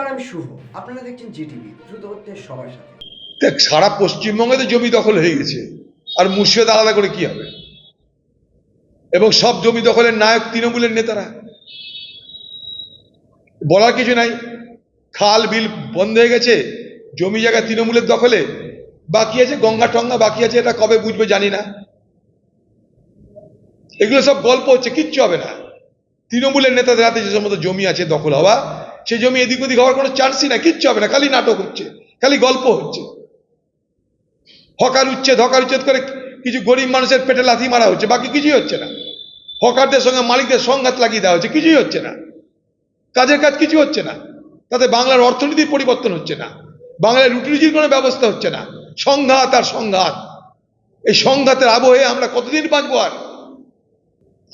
নমস্কার আমি শুভ। আপনারা দেখছেন জিটিভি, দ্রুত হচ্ছে সবার সাথে। দেখ, সারা পশ্চিমবঙ্গে তো জমি দখল হয়ে গেছে। আর মুর্শিদাবাদ আলাদা করে কি হবে? এবং সব জমি দখলের নায়ক তৃণমূলের নেতারা। বলার কিছু নাই। খাল বিল বন্ধ হয়ে গেছে। জমি জায়গা তৃণমূলের দখলে। বাকি আছে গঙ্গা টঙ্গা, বাকি আছে এটা কবে বুঝবে জানি না। এগুলো সব গল্প হচ্ছে, কিচ্ছু হবে না। তৃণমূলের নেতাদের হাতে যে সমস্ত জমি আছে দখল হওয়া সেই জমি এদিক ওদিক হওয়ার কোনো চান্সই না কিচ্ছু হবে না, খালি নাটক হচ্ছে, খালি গল্প হচ্ছে। হকার উচ্ছেদ হকার উচ্ছেদ করে কিছু গরিব মানুষের পেটে লাথি মারা হচ্ছে, বাকি কিছুই হচ্ছে না। হকারদের সঙ্গে মালিকদের সংঘাত লাগিয়ে দেওয়া হচ্ছে, কিছুই হচ্ছে না। কাজের কাজ কিছু হচ্ছে না। তাতে বাংলার অর্থনীতির পরিবর্তন হচ্ছে না। বাংলার রুটি রুজির কোনো ব্যবস্থা হচ্ছে না। সংঘাত আর সংঘাত। এই সংঘাতের আবহে আমরা কতদিন বাঁচবো আর?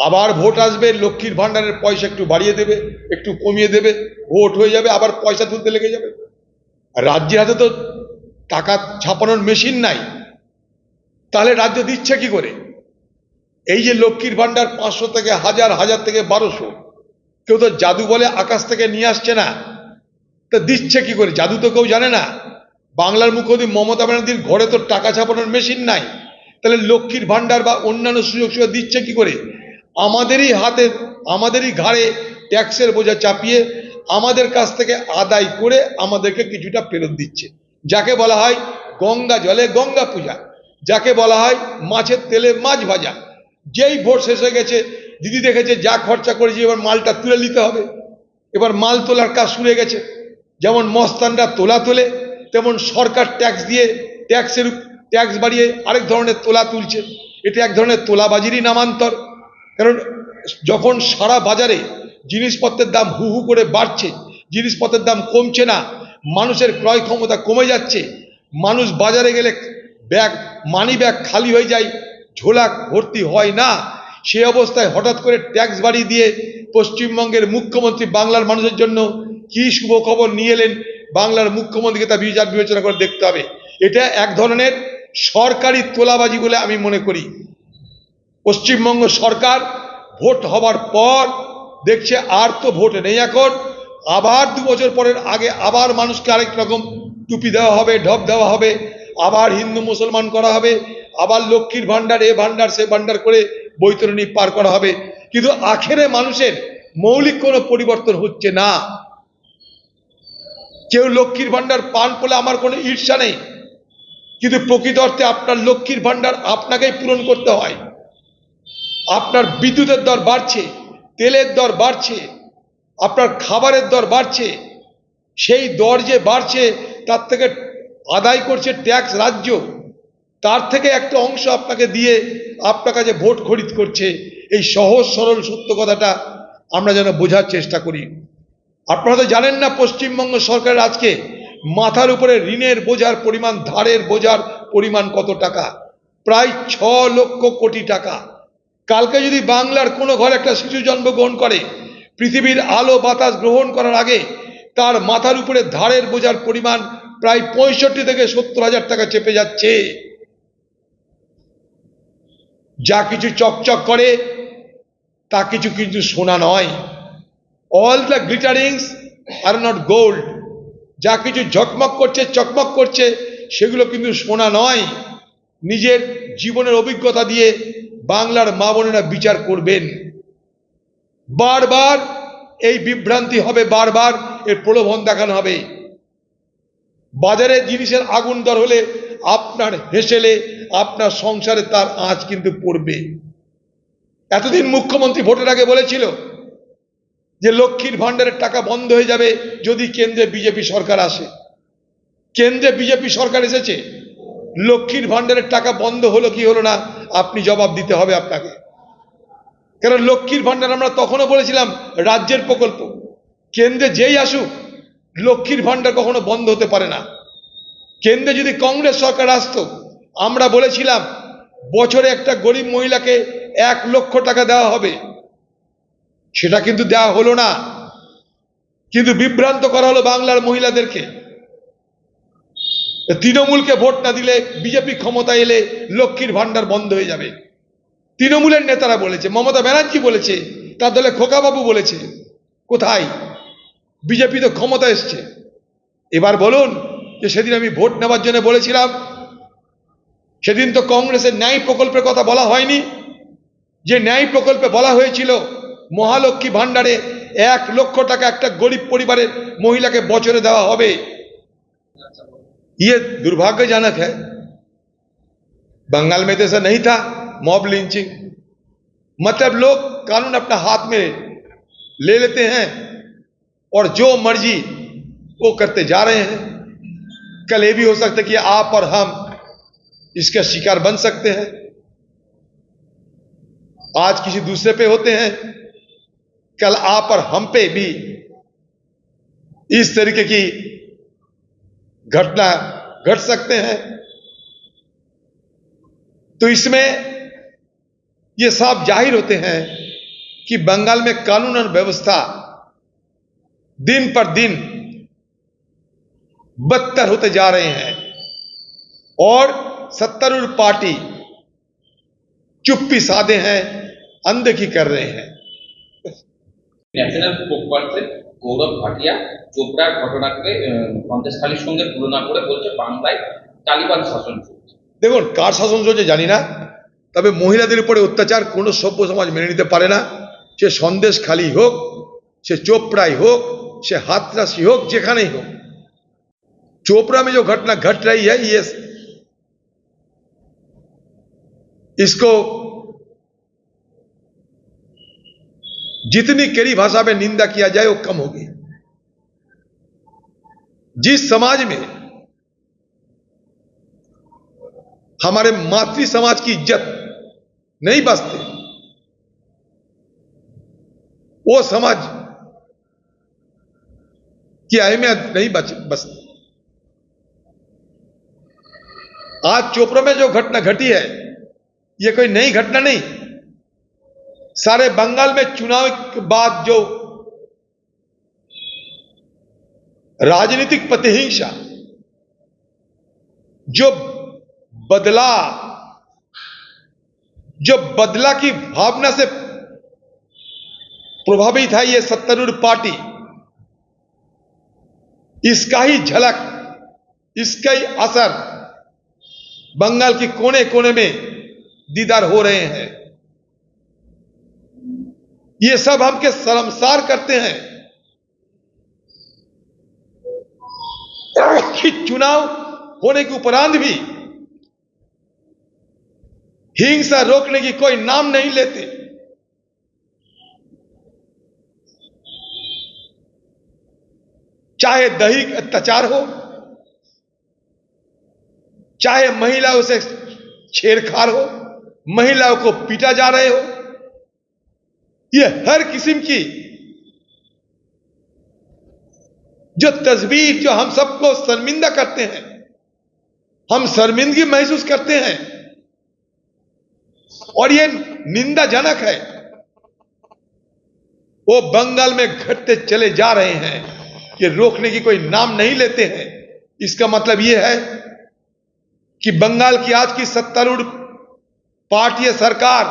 আবার ভোট আসবে, লক্ষ্মীর ভাণ্ডারের পয়সা একটু বাড়িয়ে দেবে, একটু কমিয়ে দেবে, ভোট হয়ে যাবে, আবার পয়সা তুলতে লেগে যাবে। রাজ্যের হাতে তো টাকা ছাপানোর মেশিন নাই। তাহলে রাজ্য দিচ্ছে কি করে? এই যে লক্ষ্মীর ভাণ্ডার পাঁচশো থেকে হাজার হাজার থেকে বারোশো, কেউ তো জাদু বলে আকাশ থেকে নিয়ে আসছে না। তা দিচ্ছে কি করে? জাদু তো কেউ জানে না। বাংলার মুখ্যমন্ত্রী মমতা ব্যানার্জির ঘরে তো টাকা ছাপানোর মেশিন নাই। তাহলে লক্ষ্মীর ভাণ্ডার বা অন্যান্য সুযোগ সুবিধা দিচ্ছে কি করে? আমাদেরই হাতে, আমাদেরই ঘাড়ে ট্যাক্সের বোঝা চাপিয়ে আমাদের কাছ থেকে আদায় করে আমাদেরকে কিছুটা ফেরত দিচ্ছে। যাকে বলা হয় গঙ্গা জলে গঙ্গা পূজা। যাকে বলা হয় মাছের তেলে মাছ ভাজা। যেই ভোট শেষ হয়ে গেছে, দিদি দেখেছে যা খরচা করেছে, এবার মালটা তুলে নিতে হবে। এবার মাল তোলার কাজ শুরু হয়ে গেছে। যেমন মস্তানরা তোলা তোলে, তেমন সরকার ট্যাক্স দিয়ে ট্যাক্সের ট্যাক্স বাড়িয়ে আরেক ধরনের তোলা তুলছে। এটা এক ধরনের তোলাবাজিরই নামান্তর। কারণ যখন সারা বাজারে জিনিসপত্রের দাম হু হু করে বাড়ছে, জিনিসপত্রের দাম কমছে না, মানুষের ক্রয় ক্ষমতা কমে যাচ্ছে, মানুষ বাজারে গেলে ব্যাগ মানি ব্যাগ খালি হয়ে যায়, ঝোলা ভর্তি হয় না। সেই অবস্থায় হঠাৎ করে ট্যাক্স বাড়িয়ে দিয়ে পশ্চিমবঙ্গের মুখ্যমন্ত্রী বাংলার মানুষের জন্য কি শুভ খবর নিয়ে এলেন? বাংলার মুখ্যমন্ত্রীকে তা বিচার বিবেচনা করে দেখতে হবে। এটা এক ধরনের সরকারি তোলাবাজি বলে আমি মনে করি। পশ্চিমবঙ্গ সরকার ভোট হবার পর দেখছে আর তো ভোট নেই এখন। আবার দু বছর পরের আগে আবার মানুষকে আরেক রকম টুপি দেওয়া হবে, ঢপ দেওয়া হবে, আবার হিন্দু মুসলমান করা হবে, আবার লক্ষ্মীর ভাণ্ডার, এ ভাণ্ডার, সে ভাণ্ডার করে বৈতরণী পার করা হবে। কিন্তু আখেরে মানুষের মৌলিক কোনো পরিবর্তন হচ্ছে না। কেউ লক্ষ্মীর ভাণ্ডার পান বলে আমার কোনো ঈর্ষা নেই। কিন্তু প্রকৃত অর্থে আপনার লক্ষ্মীর ভাণ্ডার আপনাকেই পূরণ করতে হয়। আপনার বিদ্যুতের দর বাড়ছে, তেলের দর বাড়ছে, আপনার খাবারের দর বাড়ছে, সেই দর যে বাড়ছে, তার থেকে আদায় করছে ট্যাক্স রাজ্য। তার থেকে একটা অংশ আপনাকে দিয়ে আপনার কাছে ভোট খরিদ করছে। এই সহজ, সরল, সত্য কথাটা আমরা যেন বোঝার চেষ্টা করি। আপনারা তো জানেন না, পশ্চিমবঙ্গ সরকারের আজকে মাথার উপরে ঋণের বোঝার পরিমাণ, ধারের বোঝার পরিমাণ কত টাকা? প্রায় ছ লক্ষ কোটি টাকা। কালকে যদি বাংলার কোনো ঘরে একটা শিশু জন্মগ্রহণ করে, পৃথিবীর আলো বাতাস গ্রহণ করার আগে তার মাথার উপরে ধারের বোঝার পরিমাণ প্রায় পঁয়ষট্টি থেকে সত্তর হাজার টাকা চেপে যাচ্ছে। যা কিছু চকচক করে, তা কিছু কিন্তু সোনা নয়। All the glitterings are not gold যা কিছু ঝকমক করছে, চকমক করছে, সেগুলো কিন্তু সোনা নয়। নিজের জীবনের অভিজ্ঞতা দিয়ে বাংলার মা বোনেরা বিচার করবেন। বারবার এই বিভ্রান্তি হবে, বারবার এর প্রলোভন দেখানো হবে। বাজারে জিনিসের আগুন দর হলে আপনার হেসেলে, আপনার সংসারে তার আঁচ কিন্তু পড়বে। এতদিন মুখ্যমন্ত্রী ভোটের আগে বলেছিল যে লক্ষ্মীর ভাণ্ডারের টাকা বন্ধ হয়ে যাবে যদি কেন্দ্রে বিজেপি সরকার আসে। কেন্দ্রে বিজেপি সরকার এসেছে লক্ষ্মীর ভাণ্ডারের টাকা বন্ধ হলো কি হলো না, আপনি জবাব দিতে হবে আপনাকে। কারণ লক্ষ্মীর ভাণ্ডার আমরা তখনও বলেছিলাম, রাজ্যের প্রকল্প। কেন্দ্রে যেই আসুক, লক্ষ্মীর ভাণ্ডার কখনো বন্ধ হতে পারে না। কেন্দ্রে যদি কংগ্রেস সরকার আসতো, আমরা বলেছিলাম, বছরে একটা গরিব মহিলাকে এক লক্ষ টাকা দেওয়া হবে। সেটা কিন্তু দেওয়া হলো না। কিন্তু বিভ্রান্ত করা হলো বাংলার মহিলাদেরকে। তৃণমূলকে ভোট না দিলে বিজেপি ক্ষমতা এলে লক্ষ্মীর ভাণ্ডার বন্ধ হয়ে যাবে। তৃণমূলের নেতারা বলেছে, মমতা ব্যানার্জি বলেছে, তার দলে খোকাবাবু বলেছে, কোথায়? বিজেপি তো ক্ষমতা এসছে। এবার বলুন যে সেদিন আমি ভোট নেওয়ার জন্য বলেছিলাম, সেদিন তো কংগ্রেসের ন্যায় প্রকল্পের কথা বলা হয়নি। যে ন্যায় প্রকল্পে বলা হয়েছিল, মহালক্ষ্মী ভাণ্ডারে এক লক্ষ টাকা একটা গরিব পরিবারের মহিলাকে বছরে দেওয়া হবে। ये दुर्भाग्यजनक है। बंगाल में तो ऐसा नहीं था मॉब लिंचिंग मतलब लोग कानून अपना हाथ में ले लेते हैं और जो मर्ज़ी वो करते जा रहे हैं। कल ये भी हो सकता है कि आप और हम इसका शिकार बन सकते हैं। आज किसी दूसरे पे होते हैं। कल आप और हम पे भी इस तरीके की घटना घट सकते हैं। तो इसमें ये साफ़ ज़ाहिर होते हैं कि बंगाल में कानून और व्यवस्था दिन पर दिन बदतर होते जा रहे हैं और सत्तारूढ़ पार्टी चुप्पी साधे हैं, अंधे की कर रहे हैं। नेशनल से গৌরব ভাটিয়া চোপড়ার ঘটনাকে আহ, সন্দেশখালীর সঙ্গে তুলনা করে বলছে বাংলায় তালিবান শাসন চলছে দেখুন কার শাসন চলছে জানি না তবে মহিলাদের উপরে অত্যাচার কোনো সভ্য সমাজ মেনে নিতে পারে না সে সন্দেশ খালি হোক সে चोपड़ाई হোক সে हाथरसी হোক যেখানেই হোক चोपड़ा में जो घटना घट रही है ये इसको जितनी कड़ी भाषा में निंदा किया जाए, वो कम होगी जिस समाज में हमारे मातृ समाज की इज़्ज़त नहीं बचते वो समाज की अहमियत नहीं बच बचती आज चोपड़ा में जो घटना घटी है, ये कोई नई घटना नहीं। सारे बंगाल में चुनाव के बाद जो राजनीतिक प्रतिहिंसा, जो बदला जो बदला की भावना से प्रभावित है ये सत्तारूढ़ पार्टी, इसका ही झलक, इसका ही असर बंगाल के कोने कोने में दीदार हो रहे हैं। ये सब हमके शर्मसार करते हैं। चुनाव होने के उपरांत भी हिंसा रोकने की कोई नाम नहीं लेते। चाहे दैहिक अत्याचार हो, चाहे महिलाओं से छेड़खाड़ हो, महिलाओं को पीटा जा रहे हो ये हर किस्म की जो तस्वीर जो हम सबको शर्मिंदा करते हैं, हम शर्मिंदगी महसूस करते हैं, और ये निंदाजनक है। वो बंगाल में घटते चले जा रहे हैं ये रोकने की कोई नाम नहीं लेते हैं। इसका मतलब ये है कि बंगाल की आज की सत्तारूढ़ पार्टी सरकार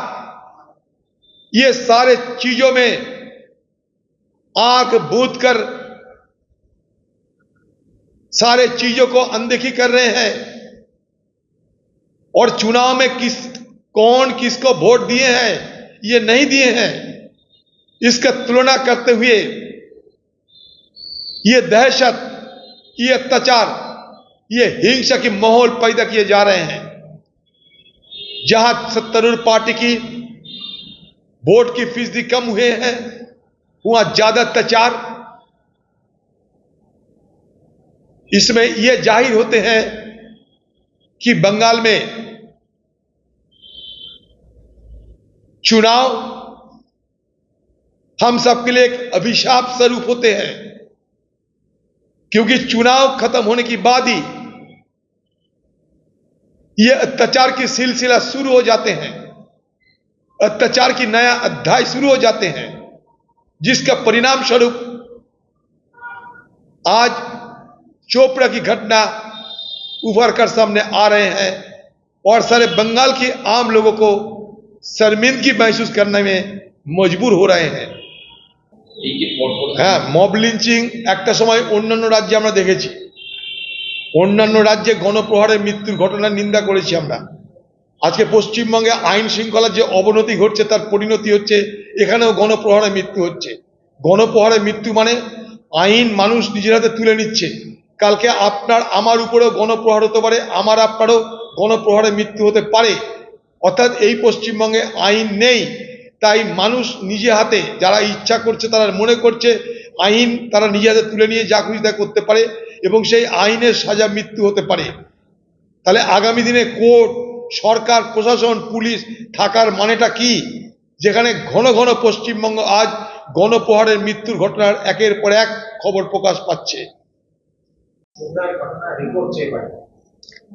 ये सारे चीज़ों में आँख बूथ कर सारे चीज़ों को अनदेखी कर रहे हैं और चुनाव में किस, कौन किसको वोट दिए हैं, ये नहीं दिए हैं। इसका तुलना करते हुए ये दहशत, ये अत्याचार, ये हिंसा की माहौल पैदा किए जा रहे हैं। जहाँ सत्तारूढ़ पार्टी की वोट की फ़ीसदी कम हुए हैं। वहाँ ज़्यादा अत्याचार इसमें यह ज़ाहिर होते हैं कि बंगाल में चुनाव हम सबके लिए एक अभिशाप स्वरूप होते हैं, क्योंकि चुनाव खत्म होने के बाद ही ये अत्याचार की सिलसिला शुरू हो जाते हैं। अत्याचार की नया अध्याय शुरू हो जाते हैं जिसका परिणाम स्वरूप आज चोपड़ा की घटना उभर कर सामने आ रहे हैं और सारे बंगाल के आम लोगों को शर्मिंदगी महसूस करने में मजबूर हो रहे हैं এই যে পরপর হ্যাঁ মব লিঞ্চিং একটা সময় অন্যান্য রাজ্যে আমরা দেখেছি অন্যান্য রাজ্যে গণপ্রহারের মৃত্যুর ঘটনার নিন্দা করেছি আমরা আজকে পশ্চিমবঙ্গে আইন শৃঙ্খলার যে অবনতি ঘটছে, তার পরিণতি হচ্ছে এখানেও গণপ্রহারে মৃত্যু হচ্ছে। গণপ্রহারে মৃত্যু মানে আইন মানুষ নিজের হাতে তুলে নিচ্ছে। কালকে আপনার, আমার উপরেও গণপ্রহার হতে পারে, আমার আপনারও গণপ্রহারে মৃত্যু হতে পারে। অর্থাৎ এই পশ্চিমবঙ্গে আইন নেই। তাই মানুষ নিজে হাতে, যারা ইচ্ছা করছে, তারা মনে করছে আইন তারা নিজে হাতে তুলে নিয়ে যা খুশি তা করতে পারে এবং সেই আইনের সাজা মৃত্যু হতে পারে। তাহলে আগামী দিনে কোর্ট সরকার, প্রশাসন, পুলিশ থাকার মানেটা কি? যেখানে ঘন ঘন পশ্চিমবঙ্গ আজ গণপ্রহারের মৃত্যুর ঘটনার একের পর এক খবর প্রকাশ পাচ্ছে।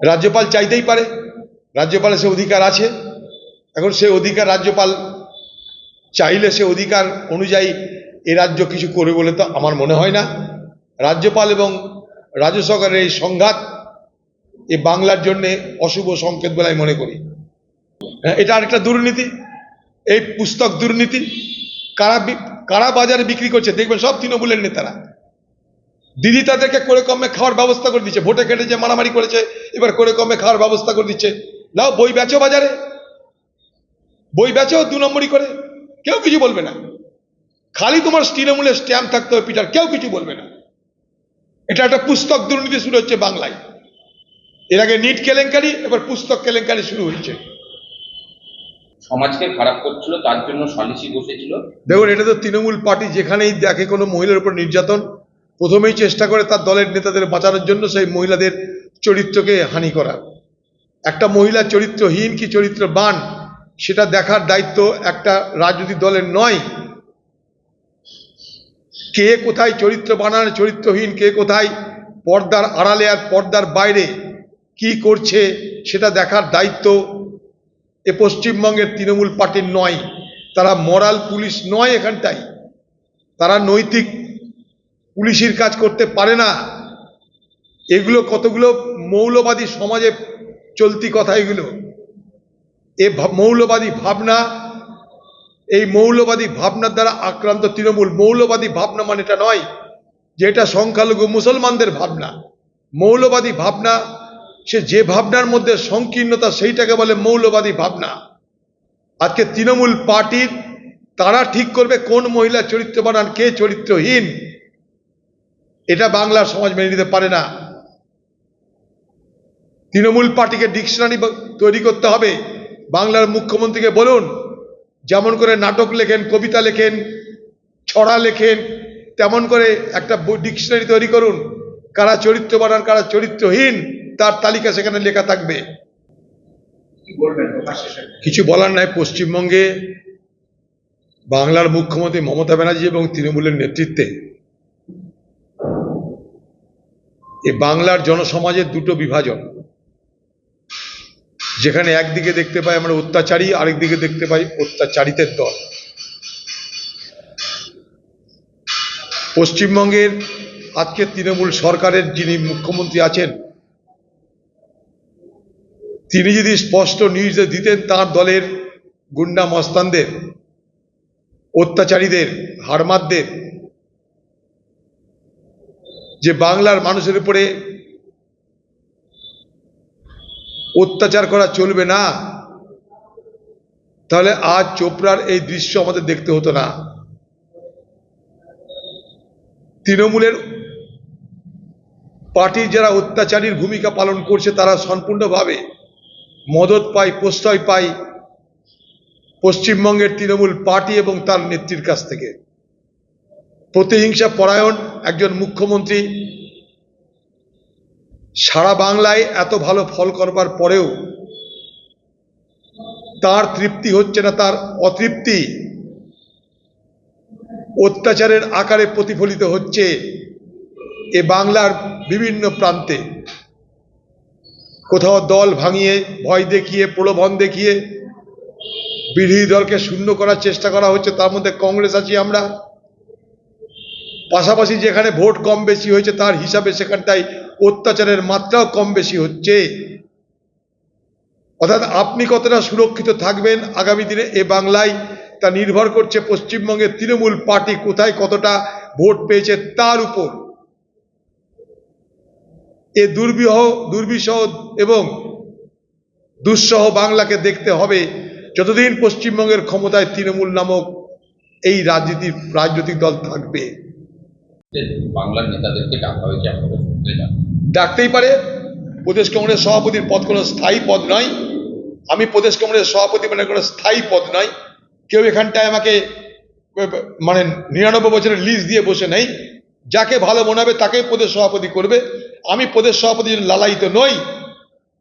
রাজ্যপাল চাইতেই পারে, রাজ্যপালের সে অধিকার আছে। এখন সে অধিকার রাজ্যপাল চাইলে সে অধিকার অনুযায়ী এ রাজ্য কিছু করবে বলে তো আমার মনে হয় না। রাজ্যপাল এবং রাজ্য সরকারের এই সংঘাত এ বাংলার জন্য অশুভ সংকেত বলে আমি মনে করি। হ্যাঁ, এটা আরেকটা দুর্নীতি। এই পুস্তক দুর্নীতি কারা কারা বাজারে বিক্রি করছে দেখবেন সব তৃণমূলের নেতারা। দিদি তাদেরকে করে কমে খাওয়ার ব্যবস্থা করে দিচ্ছে ভোটে কেটেছে মারামারি করেছে এবার করে কমে খাওয়ার ব্যবস্থা করে দিচ্ছে। নাও বই বেচো বাজারে। বই বেচো দু নম্বরই করে। কেউ কিছু বলবে না। খালি তোমার তৃণমূলের স্ট্যাম্প থাকতে হবে পিটার কেউ কিছু বলবে না। এটা একটা পুস্তক দুর্নীতি শুরু হচ্ছে বাংলায়। এর আগে নিট কেলেঙ্কারি এবার পুস্তক কেলেঙ্কারি শুরু হয়েছে। সমাজকে খারাপ করছিল তার জন্য সালিসি বসেছিল দেখুন এটা তো তৃণমূল পার্টি যেখানেই দেখে কোনো মহিলার উপর নির্যাতন প্রথমেই চেষ্টা করে তার দলের নেতাদের বাঁচানোর জন্য সেই মহিলাদের চরিত্রকে হানি করা। একটা মহিলা চরিত্রহীন কি চরিত্রবান সেটা দেখার দায়িত্ব একটা রাজনৈতিক দলের নয়। কে কোথায় চরিত্র বানান চরিত্রহীন কে কোথায় পর্দার আড়ালে আর পর্দার বাইরে কি করছে সেটা দেখার দায়িত্ব এ পশ্চিমবঙ্গের তৃণমূল পার্টির নয়। তারা মরাল পুলিশ নয় এখানটায়। তারা নৈতিক পুলিশের কাজ করতে পারে না। এগুলো কতগুলো মৌলবাদী সমাজে চলতি কথা এগুলো? এ মৌলবাদী ভাবনা, এই মৌলবাদী ভাবনার দ্বারা আক্রান্ত তৃণমূল, মৌলবাদী ভাবনা মানে এটা নয় যে এটা সংখ্যালঘু মুসলমানদের ভাবনা। মৌলবাদী ভাবনা সে যে ভাবনার মধ্যে সংকীর্ণতা সেইটাকে বলে মৌলবাদী ভাবনা। আজকে তৃণমূল পার্টির তারা ঠিক করবে কোন মহিলা চরিত্র বানান কে চরিত্রহীন, এটা বাংলার সমাজ মেনে নিতে পারে না। তৃণমূল পার্টিকে ডিকশনারি তৈরি করতে হবে। বাংলার মুখ্যমন্ত্রীকে বলুন, যেমন করে নাটক লেখেন, কবিতা লেখেন, ছড়া লেখেন, তেমন করে একটা ডিকশনারি তৈরি করুন। কারা চরিত্র বানান কারা চরিত্রহীন তার তালিকা সেখানে লেখা থাকবে। কিছু বলার নাই পশ্চিমবঙ্গে বাংলার মুখ্যমন্ত্রী মমতা ব্যানার্জি এবং তৃণমূলের নেতৃত্বে। এই বাংলার জনসমাজের দুটো বিভাজন। যেখানে একদিকে দেখতে পাই আমরা অত্যাচারী আরেকদিকে দেখতে পাই অত্যাচারিতের দল। পশ্চিমবঙ্গের আজকে তৃণমূল সরকারের যিনি মুখ্যমন্ত্রী আছেন তিনি যদি স্পষ্ট নির্দেশ দিতেন তার দলের গুন্ডা মস্তানদের, অত্যাচারীদের হারমাদদের যে বাংলার মানুষের উপরে অত্যাচার করা চলবে না, তাহলে আজ চোপড়ার এই দৃশ্য আমাদের দেখতে হতো না। তৃণমূলের পার্টির যারা অত্যাচারীর ভূমিকা পালন করছে তারা সম্পূর্ণভাবে মদত পাই, প্রশ্রয় পাই পশ্চিমবঙ্গের তৃণমূল পার্টি এবং তার নেত্রীর কাছ থেকে। প্রতিহিংসা পরায়ণ একজন মুখ্যমন্ত্রী। সারা বাংলায় এত ভালো ফল করবার পরেও তার তৃপ্তি হচ্ছে না, তার অতৃপ্তি অত্যাচারের আকারে প্রতিফলিত হচ্ছে এ বাংলার বিভিন্ন প্রান্তে। কোথাও দল ভাঙিয়ে, ভয় দেখিয়ে, প্রলোভন দেখিয়ে বিরোধী দলকে শূন্য করার চেষ্টা করা হচ্ছে, তার মধ্যে কংগ্রেস আছি আমরা। পাশাপাশি যেখানে ভোট কম বেশি হয়েছে, তার হিসাবে সেখানটায় অত্যাচারের মাত্রাও কম বেশি হচ্ছে। অর্থাৎ আপনি কতটা সুরক্ষিত থাকবেন আগামী দিনে এ বাংলায়, তা নির্ভর করছে পশ্চিমবঙ্গের তৃণমূল পার্টি কোথায় কতটা ভোট পেয়েছে তার উপর। এ দুর্বিহ দুর্বিষহ এবং দুঃসহ বাংলাকে দেখতে হবে যতদিন পশ্চিমবঙ্গের ক্ষমতায় তৃণমূল নামক এই রাজনীতির রাজনৈতিক দল থাকবে। বাংলার নেতাদেরকে ডাকা হয়েছে ডাকতেই পারে। প্রদেশ কংগ্রেস সভাপতির পদ কোনো স্থায়ী পদ নয়। আমি প্রদেশ কংগ্রেস সভাপতি মানে কোনো স্থায়ী পদ নয়। কেউ এখানটায় আমাকে মানে নিরানব্বই বছরের লিজ দিয়ে বসে নেই। যাকে ভালো মনে হবে তাকেই প্রদেশ সভাপতি করবে। আমি প্রদেশ সভাপতির জন্য লালায়িত নই।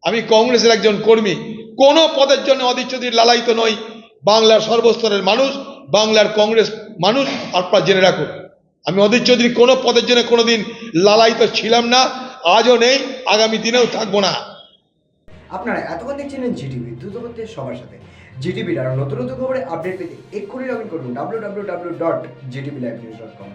আমি কংগ্রেসের একজন কর্মী। কোনো পদের জন্য অধীর লালায়িত নই। বাংলার সর্বস্তরের মানুষ, বাংলার কংগ্রেস মানুষ, আপনারা জেনে রাখুন। আমি অধীর চৌধুরী কোনো পদের জন্য কোনোদিন লালায়িত ছিলাম না, আজও নেই, আগামী দিনেও থাকব না। আপনারা এতক্ষণ দেখছিলেন জিটিভি দ্রুত সবার সাথে। জিটিভির আরও নতুন নতুন খবরে আপডেট পেতে এক্ষুনি লগ ইন করুন W W W dot ZTV live news dot com